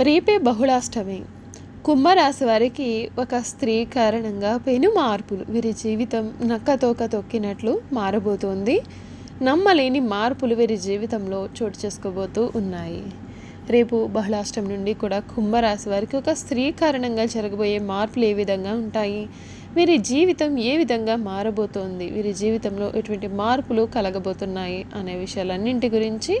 రేపే బహుళాష్టమి. కుంభరాశి వారికి ఒక స్త్రీ కారణంగా పెను మార్పులు వీరి జీవితం నక్కతోక తొక్కినట్లు మారబోతోంది. నమ్మలేని మార్పులు వీరి జీవితంలో చోటు చేసుకోబోతూ ఉన్నాయి. రేపు బహుళాష్టమి నుండి కూడా కుంభరాశి వారికి ఒక స్త్రీ కారణంగా జరగబోయే మార్పులు ఏ విధంగా ఉంటాయి? వీరి జీవితం ఏ విధంగా మారబోతోంది? వీరి జీవితంలో ఎటువంటి మార్పులు కలగబోతున్నాయి? అనే విషయాలన్నింటి గురించి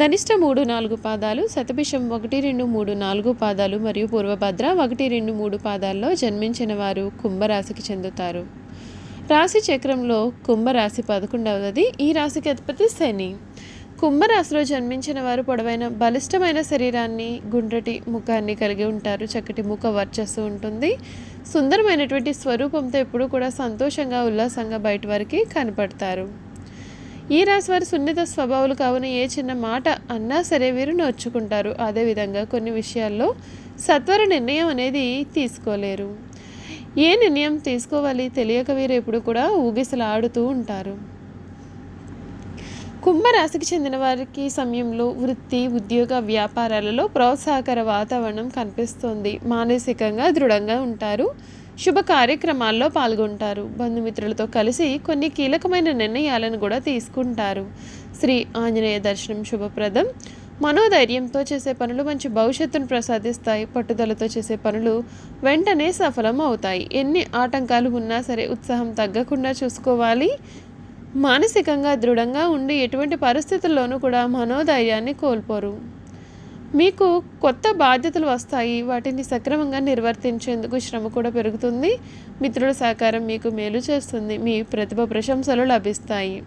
ధనిష్ట మూడు నాలుగు పాదాలు శతభిషం ఒకటి రెండు మూడు నాలుగు పాదాలు మరియు పూర్వభద్ర ఒకటి రెండు మూడు పాదాల్లో జన్మించిన వారు కుంభరాశికి చెందుతారు. రాశి చక్రంలో కుంభరాశి పదకొండవది. ఈ రాశికి అధిపతి శని. కుంభరాశిలో జన్మించిన వారు పొడవైన బలిష్టమైన శరీరాన్ని గుండ్రటి ముఖాన్ని కలిగి ఉంటారు. చక్కటి ముఖ వర్చస్సు ఉంటుంది. సుందరమైనటువంటి స్వరూపంతో ఎప్పుడూ కూడా సంతోషంగా ఉల్లాసంగా బయట వారికి కనపడతారు. ఈ రాశి వారి సున్నిత స్వభావాలు కావున ఏ చిన్న మాట అన్నా సరే వీరు నోచుకుంటారు అదేవిధంగా కొన్ని విషయాల్లో సత్వర నిర్ణయం అనేది తీసుకోలేరు. ఏ నిర్ణయం తీసుకోవాలి తెలియక వీరు ఎప్పుడు కూడా ఊగిసలాడుతూ ఉంటారు. కుంభరాశికి చెందిన వారికి సమయంలో వృత్తి ఉద్యోగ వ్యాపారాలలో ప్రోత్సాహకర వాతావరణం కనిపిస్తుంది. మానసికంగా దృఢంగా ఉంటారు. శుభ కార్యక్రమాల్లో పాల్గొంటారు. బంధుమిత్రులతో కలిసి కొన్ని కీలకమైన నిర్ణయాలను కూడా తీసుకుంటారు. శ్రీ ఆంజనేయ దర్శనం శుభప్రదం. మనోధైర్యంతో చేసే పనులు మంచి భవిష్యత్తును ప్రసాదిస్తాయి. పట్టుదలతో చేసే పనులు వెంటనే సఫలం అవుతాయి ఎన్ని ఆటంకాలు ఉన్నా సరే ఉత్సాహం తగ్గకుండా చూసుకోవాలి. మానసికంగా దృఢంగా ఉండి ఎటువంటి పరిస్థితుల్లోనూ కూడా మనోధైర్యాన్ని కోల్పోరు. మీకు కొత్త బాధ్యతలు వస్తాయి. వాటిని సక్రమంగా నిర్వర్తించేందుకు శ్రమ కూడా పెరుగుతుంది. మిత్రుల సహకారం మీకు మేలు చేస్తుంది. మీ ప్రతిభ ప్రశంసలు లభిస్తాయి.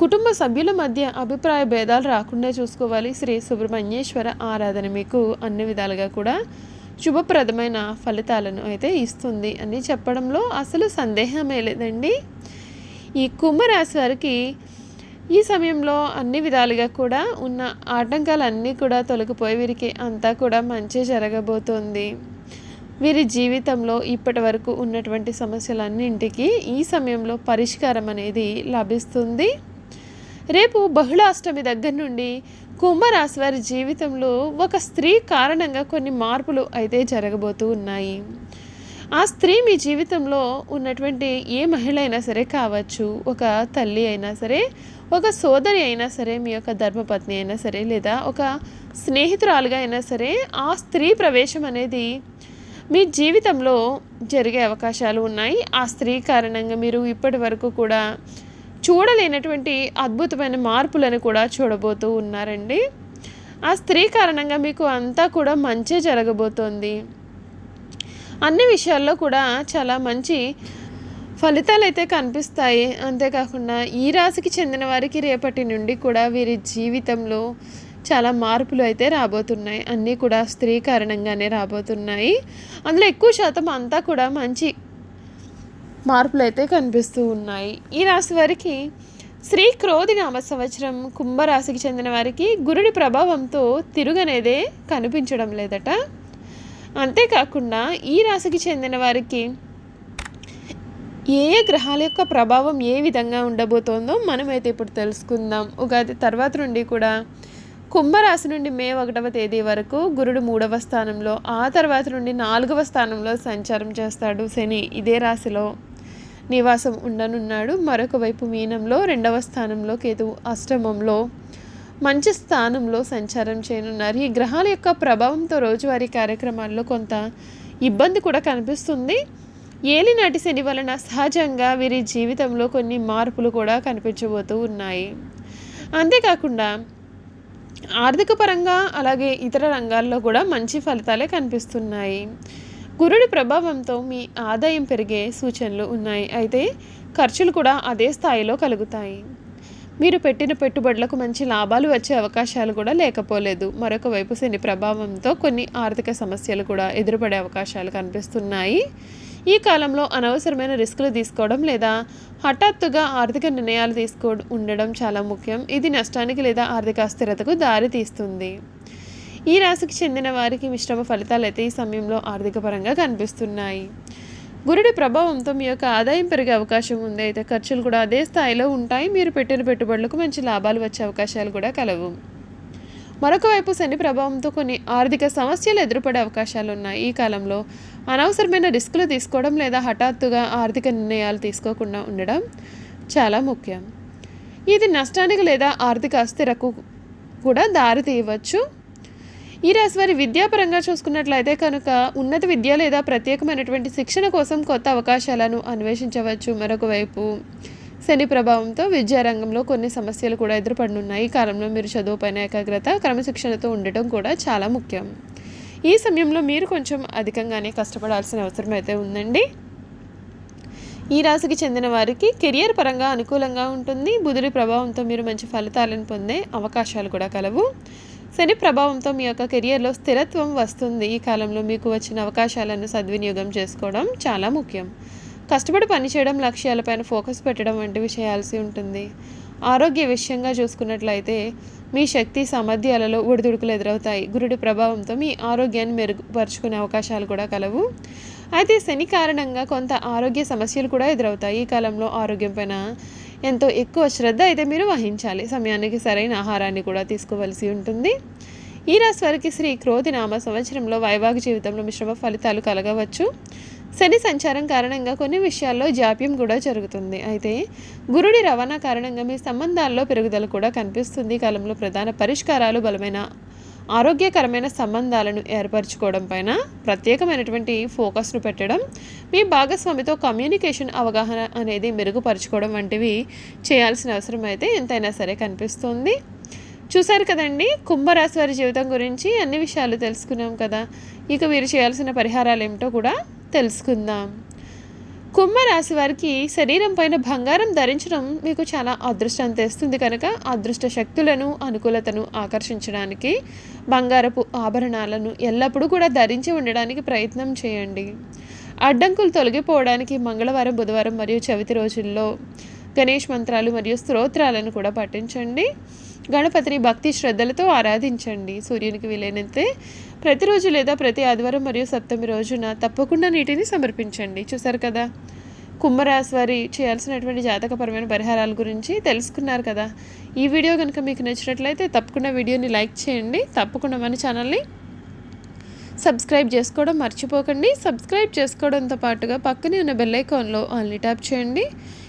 కుటుంబ సభ్యుల మధ్య అభిప్రాయ భేదాలు రాకుండా చూసుకోవాలి. శ్రీ సుబ్రహ్మణ్యేశ్వర ఆరాధన మీకు అన్ని విధాలుగా కూడా శుభప్రదమైన ఫలితాలను అయితే ఇస్తుంది అని చెప్పడంలో అసలు సందేహమే లేదండి. ఈ కుంభరాశి వారికి ఈ సమయంలో అన్ని విధాలుగా కూడా ఉన్న ఆటంకాలన్నీ కూడా తొలగిపోయి వీరికి అంతా కూడా మంచి జరగబోతోంది. వీరి జీవితంలో ఇప్పటి వరకు ఉన్నటువంటి సమస్యలన్నింటికి ఈ సమయంలో పరిష్కారం అనేది లభిస్తుంది. రేపు బహుళాష్టమి దగ్గర నుండి కుంభరాశి వారి జీవితంలో ఒక స్త్రీ కారణంగా కొన్ని మార్పులు అయితే జరగబోతూ ఉన్నాయి. ఆ స్త్రీ మీ జీవితంలో ఉన్నటువంటి ఏ మహిళ అయినా సరే కావచ్చు ఒక తల్లి అయినా సరే ఒక సోదరి అయినా సరే మీ యొక్క ధర్మపత్ని అయినా సరే లేదా ఒక స్నేహితురాలుగా అయినా సరే ఆ స్త్రీ ప్రవేశం అనేది మీ జీవితంలో జరిగే అవకాశాలు ఉన్నాయి. ఆ స్త్రీ కారణంగా మీరు ఇప్పటి వరకు కూడా చూడలేనటువంటి అద్భుతమైన మార్పులను కూడా చూడబోతూ ఉన్నారండి. ఆ స్త్రీ కారణంగా మీకు అంతా కూడా మంచి జరగబోతోంది. అన్ని విషయాల్లో కూడా చాలా మంచి ఫలితాలు అయితే కనిపిస్తాయి. అంతేకాకుండా ఈ రాశికి చెందిన వారికి రేపటి నుండి కూడా వీరి జీవితంలో చాలా మార్పులు అయితే రాబోతున్నాయి. అన్నీ కూడా స్త్రీ కారణంగానే రాబోతున్నాయి. అందులో ఎక్కువ శాతం అంతా కూడా మంచి మార్పులు అయితే కనిపిస్తూ ఉన్నాయి. ఈ రాశి వారికి శ్రీ క్రోధి నామ సంవత్సరం కుంభరాశికి చెందిన వారికి గురుడి ప్రభావంతో తిరుగనేదే కనిపించడం లేదట. అంతేకాకుండా ఈ రాశికి చెందిన వారికి ఏ ఏ గ్రహాల యొక్క ప్రభావం ఏ విధంగా ఉండబోతోందో మనమైతే ఇప్పుడు తెలుసుకుందాం. ఉగాది తర్వాత నుండి కూడా కుంభరాశి నుండి మే ఒకటవ తేదీ వరకు గురుడు మూడవ స్థానంలో ఆ తర్వాత నుండి నాలుగవ స్థానంలో సంచారం చేస్తాడు శని. ఇదే రాశిలో నివాసం ఉండనున్నాడు. మరొక వైపు మీనంలో రెండవ స్థానంలో కేతువు అష్టమంలో మంచి స్థానంలో సంచారం చేయనున్నారు. ఈ గ్రహాల యొక్క ప్రభావంతో రోజువారీ కార్యక్రమాల్లో కొంత ఇబ్బంది కూడా కనిపిస్తుంది. ఏలినాటి శని వలన సహజంగా వీరి జీవితంలో కొన్ని మార్పులు కూడా కనిపించబోతూ ఉన్నాయి. అంతేకాకుండా ఆర్థిక పరంగా అలాగే ఇతర రంగాల్లో కూడా మంచి ఫలితాలే కనిపిస్తున్నాయి. గురుడి ప్రభావంతో మీ ఆదాయం పెరిగే సూచనలు ఉన్నాయి. అయితే ఖర్చులు కూడా అదే స్థాయిలో కలుగుతాయి. మీరు పెట్టిన పెట్టుబడులకు మంచి లాభాలు వచ్చే అవకాశాలు కూడా లేకపోలేదు. మరొక వైపు శని ప్రభావంతో కొన్ని ఆర్థిక సమస్యలు కూడా ఎదురుపడే అవకాశాలు కనిపిస్తున్నాయి. ఈ కాలంలో అనవసరమైన రిస్కులు తీసుకోవడం లేదా హఠాత్తుగా ఆర్థిక నిర్ణయాలు తీసుకో ఉండడం చాలా ముఖ్యం. ఇది నష్టానికి లేదా ఆర్థిక అస్థిరతకు దారి తీస్తుంది. ఈ రాశికి చెందిన వారికి మిశ్రమ ఫలితాలు అయితే ఈ సమయంలో ఆర్థిక పరంగా కనిపిస్తున్నాయి. గురుడి ప్రభావంతో మీ యొక్క ఆదాయం పెరిగే అవకాశం ఉంది. అయితే ఖర్చులు కూడా అదే స్థాయిలో ఉంటాయి. మీరు పెట్టిన పెట్టుబడులకు మంచి లాభాలు వచ్చే అవకాశాలు కూడా కలవు. మరొక వైపు శని ప్రభావంతో కొన్ని ఆర్థిక సమస్యలు ఎదురుపడే అవకాశాలు ఉన్నాయి. ఈ కాలంలో అనవసరమైన రిస్కులు తీసుకోవడం లేదా హఠాత్తుగా ఆర్థిక నిర్ణయాలు తీసుకోకుండా ఉండడం చాలా ముఖ్యం. ఇది నష్టానికి లేదా ఆర్థిక అస్థిరకు కూడా దారి తీయవచ్చు. ఈ రాశి వారి విద్యాపరంగా చూసుకున్నట్లయితే కనుక ఉన్నత విద్య లేదా ప్రత్యేకమైనటువంటి శిక్షణ కోసం కొత్త అవకాశాలను అన్వేషించవచ్చు. మరొక వైపు శని ప్రభావంతో విద్యారంగంలో కొన్ని సమస్యలు కూడా ఎదురుపడనున్నాయి. ఈ కాలంలో మీరు చదువుపైన ఏకాగ్రత క్రమశిక్షణతో ఉండటం కూడా చాలా ముఖ్యం. ఈ సమయంలో మీరు కొంచెం అధికంగానే కష్టపడాల్సిన అవసరం అయితే ఉందండి. ఈ రాశికి చెందిన వారికి కెరియర్ పరంగా అనుకూలంగా ఉంటుంది. బుధుడి ప్రభావంతో మీరు మంచి ఫలితాలను పొందే అవకాశాలు కూడా కలవు. శని ప్రభావంతో మీ యొక్క కెరియర్లో స్థిరత్వం వస్తుంది. ఈ కాలంలో మీకు వచ్చిన అవకాశాలను సద్వినియోగం చేసుకోవడం చాలా ముఖ్యం. కష్టపడి పనిచేయడం లక్ష్యాలపైన ఫోకస్ పెట్టడం వంటివి చేయాల్సి ఉంటుంది. ఆరోగ్య విషయంగా చూసుకున్నట్లయితే మీ శక్తి సామర్థ్యాలలో ఒడిదుడుకులు ఎదురవుతాయి. గురుడి ప్రభావంతో మీ ఆరోగ్యాన్ని మెరుగుపరుచుకునే అవకాశాలు కూడా కలవు. అయితే శని కారణంగా కొంత ఆరోగ్య సమస్యలు కూడా ఎదురవుతాయి. ఈ కాలంలో ఆరోగ్యం పైన ఎంతో ఎక్కువ శ్రద్ధ అయితే మీరు వహించాలి. సమయానికి సరైన ఆహారాన్ని కూడా తీసుకోవలసి ఉంటుంది. ఈ రాశి వారికి శ్రీ క్రోధి నామ సంవత్సరంలో వైవాహిక జీవితంలో మిశ్రమ ఫలితాలు కలగవచ్చు. శని సంచారం కారణంగా కొన్ని విషయాల్లో జాప్యం కూడా జరుగుతుంది. అయితే గురుడి రవాణా కారణంగా మీ సంబంధాల్లో పెరుగుదల కూడా కనిపిస్తుంది. కాలంలో ప్రధాన పరిష్కారాలు బలమైన ఆరోగ్యకరమైన సంబంధాలను ఏర్పరచుకోవడం పైన ప్రత్యేకమైనటువంటి ఫోకస్ను పెట్టడం మీ భాగస్వామితో కమ్యూనికేషన్ అవగాహన అనేది మెరుగుపరచుకోవడం వంటివి చేయాల్సిన అవసరం అయితే ఎంతైనా సరే కనిపిస్తుంది. చూశారు కదండి కుంభరాశి వారి జీవితం గురించి అన్ని విషయాలు తెలుసుకున్నాం కదా. ఇక వీరు చేయాల్సిన పరిహారాలు ఏమిటో కూడా తెలుసుకుందాం. కుంభరాశి వారికి శరీరం పైన బంగారం ధరించడం మీకు చాలా అదృష్టం తెస్తుంది కనుక అదృష్ట శక్తులను అనుకూలతను ఆకర్షించడానికి బంగారపు ఆభరణాలను ఎల్లప్పుడూ కూడా ధరించి ఉండడానికి ప్రయత్నం చేయండి. అడ్డంకులు తొలగిపోవడానికి మంగళవారం బుధవారం మరియు చవితి రోజుల్లో గణేష్ మంత్రాలు మరియు స్తోత్రాలను కూడా పఠించండి. గణపతిని భక్తి శ్రద్ధలతో ఆరాధించండి. సూర్యునికి వీలైనంతే ప్రతిరోజు లేదా ప్రతి ఆదివారం మరియు సప్తమి రోజున తప్పకుండా నీటిని సమర్పించండి. చూసారు కదా? కుంభరాశి వారి చేయాల్సినటువంటి జాతకపరమైన పరిహారాల గురించి తెలుసుకున్నారు కదా? ఈ వీడియో కనుక మీకు నచ్చినట్లయితే తప్పకుండా వీడియోని లైక్ చేయండి. తప్పకుండా మన ఛానల్ని సబ్స్క్రైబ్ చేసుకోవడం మర్చిపోకండి. సబ్స్క్రైబ్ చేసుకోవడంతో పాటుగా పక్కనే ఉన్న బెల్ ఐకాన్లో ఆన్లీ ట్యాప్ చేయండి.